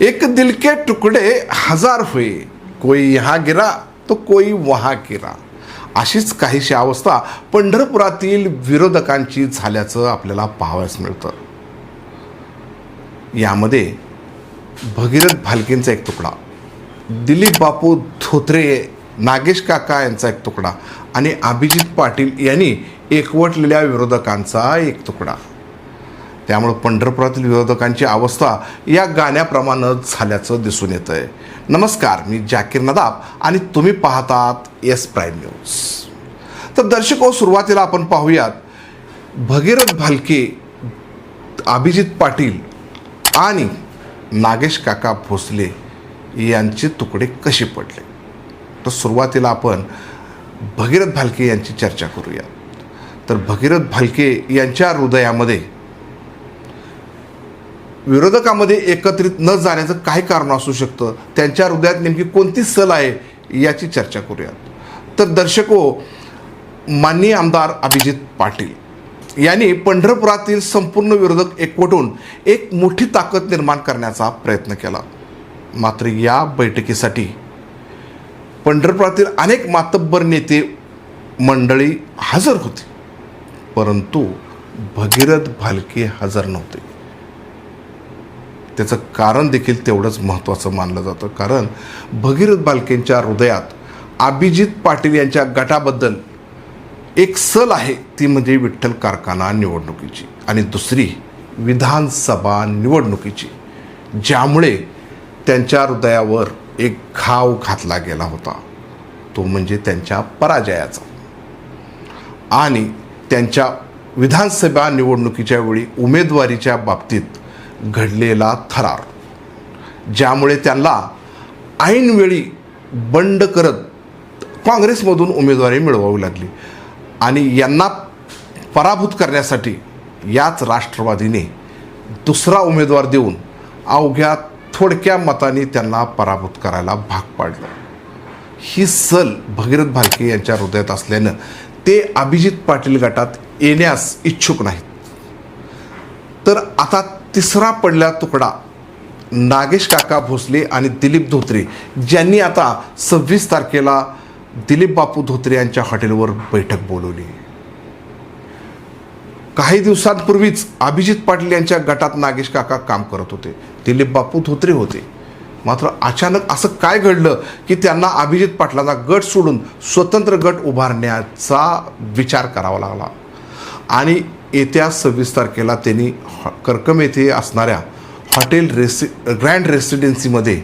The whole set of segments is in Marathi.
एक दिल के तुकडे हजार हुए। कोई यहाँ गिरा तो कोई वहाँ गिरा। अशीच काहीशी अवस्था पंढरपुरातील विरोधकांची झाल्याचं आपल्याला पाहावयास मिळतं. यामध्ये भगीरथ भालकेंचा एक तुकडा दिलीप बापू धोत्रे नागेश काका यांचा एक तुकडा आणि अभिजित पाटील यांनी एकवटलेल्या विरोधकांचा एक तुकडा. त्यामुळं पंढरपुरातील विरोधकांची अवस्था या गाण्याप्रमाणे झाल्याचं दिसून येतं आहे नमस्कार मी जाकीर नदाब आणि तुम्ही पाहतात एस प्राईम न्यूज. तर दर्शको हो, सुरुवातीला आपण पाहूयात भगीरथ भालके अभिजित पाटील आणि नागेश काका भोसले यांचे तुकडे कसे पडले? तर सुरुवातीला आपण भगीरथ भालके यांची चर्चा करूया तर भगीरथ भालके यांच्या हृदयामध्ये विरोधकामध्ये एकत्रित न जाण्याचं काय कारण असू शकतं. त्यांच्या हृदयात नेमकी कोणती सल आहे याची चर्चा करूयात. तर दर्शको माननीय आमदार अभिजित पाटील यांनी पंढरपुरातील संपूर्ण विरोधक एकवटून एक मोठी ताकद निर्माण करण्याचा प्रयत्न केला. मात्र या बैठकीसाठी पंढरपुरातील अनेक मातब्बर नेते मंडळी हजर होते. परंतु भगीरथ भालके हजर नव्हते. त्याचं कारण देखील तेवढंच महत्त्वाचं मानलं जातं. कारण भगीरथ बालकेंच्या हृदयात अभिजित पाटील यांच्या गटाबद्दल एक सल आहे ती म्हणजे विठ्ठल कारखाना निवडणुकीची. आणि दुसरी विधानसभा निवडणुकीची ज्यामुळे त्यांच्या हृदयावर एक घाव घातला गेला होता. तो म्हणजे त्यांच्या पराजयाचा. आणि त्यांच्या विधानसभा निवडणुकीच्या वेळी उमेदवारीच्या बाबतीत घडलेला थरार ज्यामुळे त्यांना ऐनवेळी बंड करत काँग्रेसमधून उमेदवारी मिळवावी लागली. आणि यांना पराभूत करण्यासाठी याच राष्ट्रवादीने दुसरा उमेदवार देऊन अवघ्या थोडक्या मताने त्यांना पराभूत करायला भाग पाडलं. ही सल भगीरथ भालके यांच्या हृदयात असल्यानं ते अभिजित पाटील गटात येण्यास इच्छुक नाहीत. तर आता तिसरा पडला तुकडा. नागेश काका भोसले आणि दिलीप धोत्रे ज्यांनी आता सव्वीस तारखेला दिलीप बापू धोत्रे यांच्या हॉटेलवर बैठक बोलवली. काही दिवसांपूर्वीच अभिजित पाटील यांच्या गटात नागेश काका काम करत होते. दिलीप बापू धोत्रे होते. मात्र अचानक असं काय घडलं की त्यांना अभिजित पाटलांना गट सोडून स्वतंत्र गट उभारण्याचा विचार करावा लागला. आणि येत्या सव्वीस तारखेला त्यांनी हॉ- करकम येथे असणाऱ्या हॉटेल रेसि ग्रँड रेसिडेन्सीमध्ये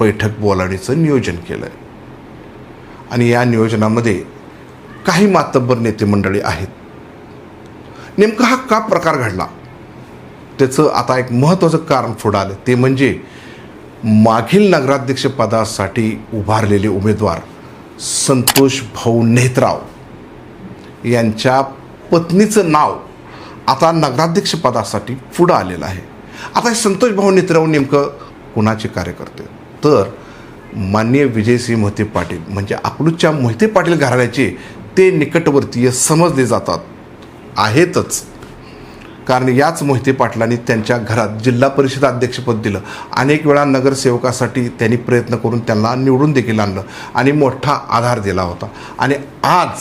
बैठक बोलावण्याचं नियोजन केलं आहे आणि या नियोजनामध्ये काही मातब्बर नेते मंडळी आहेत. नेमका हा का प्रकार घडला? त्याचं आता एक महत्त्वाचं कारण पुढं आलं. ते म्हणजे मागील नगराध्यक्षपदासाठी उभारलेले उमेदवार संतोष भाऊ नेत्राव यांच्या पत्नीचं नाव आता नगराध्यक्ष पदासाठी पुढं आलेला आहे. आता हे संतोष भाऊ नेत्राव नेमकं कुणाचे कार्यकर्ते? तर माननीय विजयसिंह मोहिते पाटील म्हणजे अकलूजच्या मोहिते पाटील घराण्याचे ते निकटवर्तीय समजले जातात. आहेतच. कारण याच मोहिते पाटलांनी त्यांच्या घरात जिल्हा परिषद अध्यक्षपद दिलं. अनेक वेळा नगरसेवकासाठी त्यांनी प्रयत्न करून त्यांना निवडून देखील आणलं आणि मोठा आधार दिला होता. आणि आज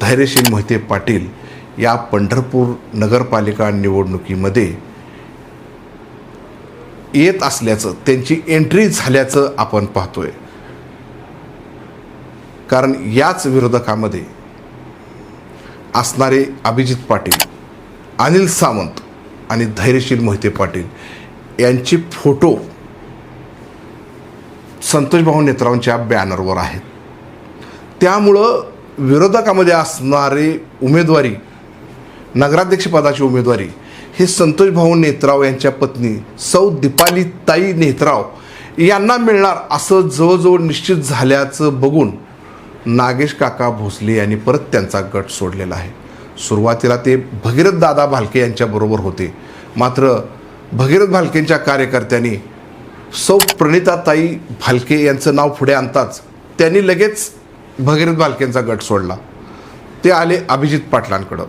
धैर्यशील मोहिते पाटील या पंढरपूर नगरपालिका निवडणुकीमध्ये येत असल्याचं त्यांची एंट्री झाल्याचं आपण पाहतोय. कारण याच विरोधकामध्ये असणारे अभिजित पाटील अनिल सावंत आणि धैर्यशील मोहिते पाटील यांचे फोटो संतोषभाऊ नेत्रांच्या बॅनरवर आहेत. त्यामुळं विरोधकामध्ये असणारे उमेदवारी नगराध्यक्षपदाची उमेदवारी हे संतोषभाऊ नेत्राव यांच्या पत्नी सौ दीपाली ताई नेत्राव यांना मिळणार असं जवळजवळ निश्चित झाल्याचं बघून नागेश काका भोसले यांनी परत त्यांचा गट सोडलेला आहे. सुरुवातीला ते भगीरथ दादा भालके यांच्याबरोबर होते. मात्र भगीरथ भालकेंच्या कार्यकर्त्यांनी सौ प्रणिताताई भालके यांचं नाव पुढे आणताच त्यांनी लगेच भगीरथ बालकेंचा गट सोडला. ते आले अभिजित पाटलांकडं.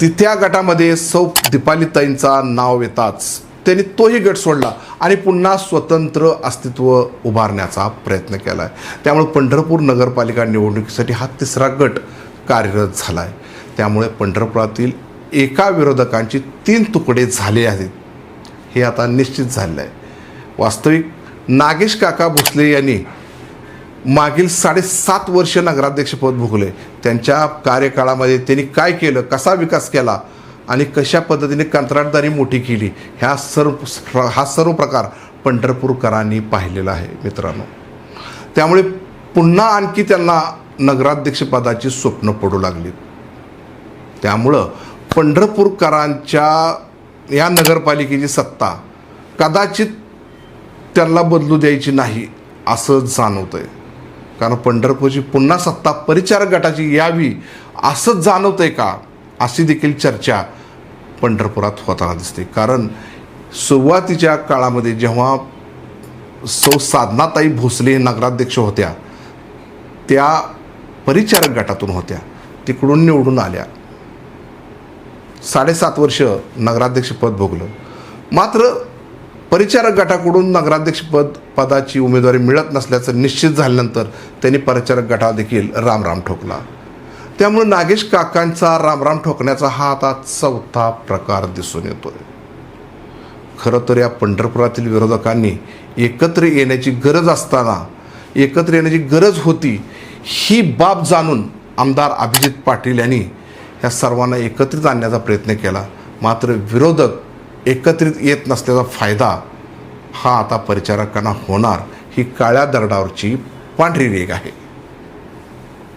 तिथ्या गटामध्ये सौ दीपालीताईंचा नाव येताच त्यांनी तोही गट सोडला आणि पुन्हा स्वतंत्र अस्तित्व उभारण्याचा प्रयत्न केला आहे त्यामुळे पंढरपूर नगरपालिका निवडणुकीसाठी हा तिसरा गट कार्यरत झाला आहे त्यामुळे पंढरपुरातील एका विरोधकांची तीन तुकडे झाले आहेत. हे आता निश्चित झालेलं आहे. वास्तविक नागेश काका भोसले यांनी मागील साडेसात वर्ष नगराध्यक्षपद भोगले. त्यांच्या कार्यकाळामध्ये त्यांनी काय केलं कसा विकास केला आणि कशा पद्धतीने कंत्राटदारी मोठी केली ह्या सर्व हा सर्व प्रकार पंढरपूरकरांनी पाहिलेला आहे मित्रांनो. त्यामुळे पुन्हा आणखी त्यांना नगराध्यक्षपदाची स्वप्न पडू लागली. त्यामुळं पंढरपूरकरांच्या या नगरपालिकेची सत्ता कदाचित त्यांना बदलू द्यायची नाही असं जाणवतं आहे कारण पंढरपूरची पुन्हा सत्ता परिचारक गटाची यावी असंच जाणवतं आहे का? अशी देखील चर्चा पंढरपुरात होताना दिसते. कारण सुरुवातीच्या काळामध्ये जेव्हा सौ साधनाताई भोसले नगराध्यक्ष होत्या त्या परिचारक गटातून होत्या. तिकडून निवडून आल्या. साडेसात वर्ष नगराध्यक्षपद भोगलं. मात्र परिचारक गटाकडून नगराध्यक्षपद पदाची उमेदवारी मिळत नसल्याचं निश्चित झाल्यानंतर त्यांनी परिचारक गटा देखील रामराम ठोकला. त्यामुळे नागेश काकांचा रामराम ठोकण्याचा हा आता चौथा प्रकार दिसून येतोय. खरं तर या पंढरपुरातील विरोधकांनी एकत्र येण्याची गरज असताना एकत्र येण्याची गरज होती ही बाब जाणून आमदार अभिजित पाटील यांनी या सर्वांना एकत्रित आणण्याचा प्रयत्न केला. मात्र विरोधक एकत्रित येत नसल्याचा फायदा हा आता परिचारकांना होणार ही काळ्या दरडावरची पांढरी रेग आहे.